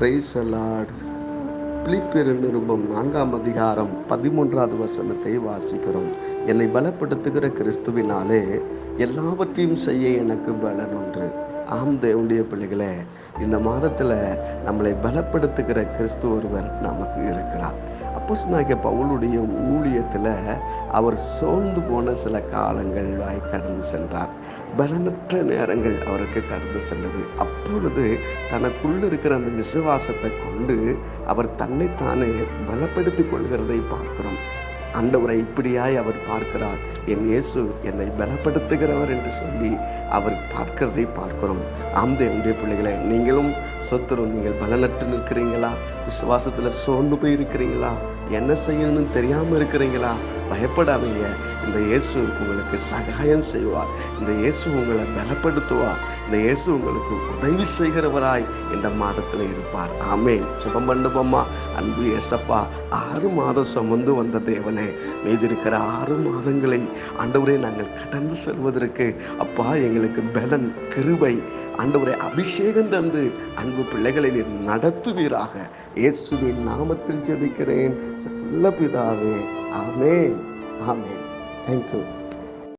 Price allot பிலிப்பியர் நிருபம் நான்காம் அதிகாரம் பதிமூன்றாவது வசனத்தை வாசிக்கிறோம். என்னை பலப்படுத்துகிற கிறிஸ்துவினாலே எல்லாவற்றையும் செய்ய எனக்கு பலன் ஒன்று ஆம் தேவனுடைய பிள்ளைகளே இந்த மாதத்தில் நம்மளை பலப்படுத்துகிற கிறிஸ்து ஒருவர் நமக்கு இருக்கிறார். அப்போஸ் நாயக பவுலுடைய ஊழியத்தில் அவர் சோர்ந்து போன சில காலங்கள் கடந்து சென்றார். பலனற்ற நேரங்கள் அவருக்கு கடந்து சென்றது. அப்பொழுது தனக்குள்ள இருக்கிற அந்த விசுவாசத்தை கொண்டு அவர் தன்னைத்தானே பலப்படுத்தி கொள்கிறதை பார்க்கிறோம். ஆண்டவரை இப்படியாய் அவர் பார்க்கிறார். என் இயேசு என்னை பலப்படுத்துகிறவர் என்று சொல்லி அவர் பார்க்கிறதை பார்க்கிறோம். ஆம் உடைய பிள்ளைகளை நீங்களும் சொத்துரும் நீங்கள் பலனற்று நிற்கிறீங்களா? விசுவாசத்தில் சோர்ந்து போய் இருக்கிறீங்களா என்ன செய்யணும்னு தெரியாமல் இருக்கிறீங்களா? பயப்படாதீங்க. இந்த இயேசு உங்களுக்கு சகாயம் செய்வார். இந்த இயேசு உங்களை பலப்படுத்துவார். இந்த இயேசு உங்களுக்கு உதவி செய்கிறவராய் இந்த மாதத்தில் இருப்பார். ஆமே சுகம் பண்ணுவோமா அன்பு ஏசப்பா ஆறு மாதம் சுமந்து வந்த தேவனே மீதி இருக்கிற ஆறு மாதங்களை ஆண்டவரே நாங்கள் கடந்து செல்வதற்கு அப்பா எங்களுக்கு பலன் கிருபை ஆண்டவரை அபிஷேகம் தந்து அன்பு பிள்ளைகளை நீர் நடத்துவீராக. இயேசுவின் நாமத்தில் ஜெபிக்கிறேன். நல்ல பிதாவே. ஆமேன். ஆமேன். தேங்க்யூ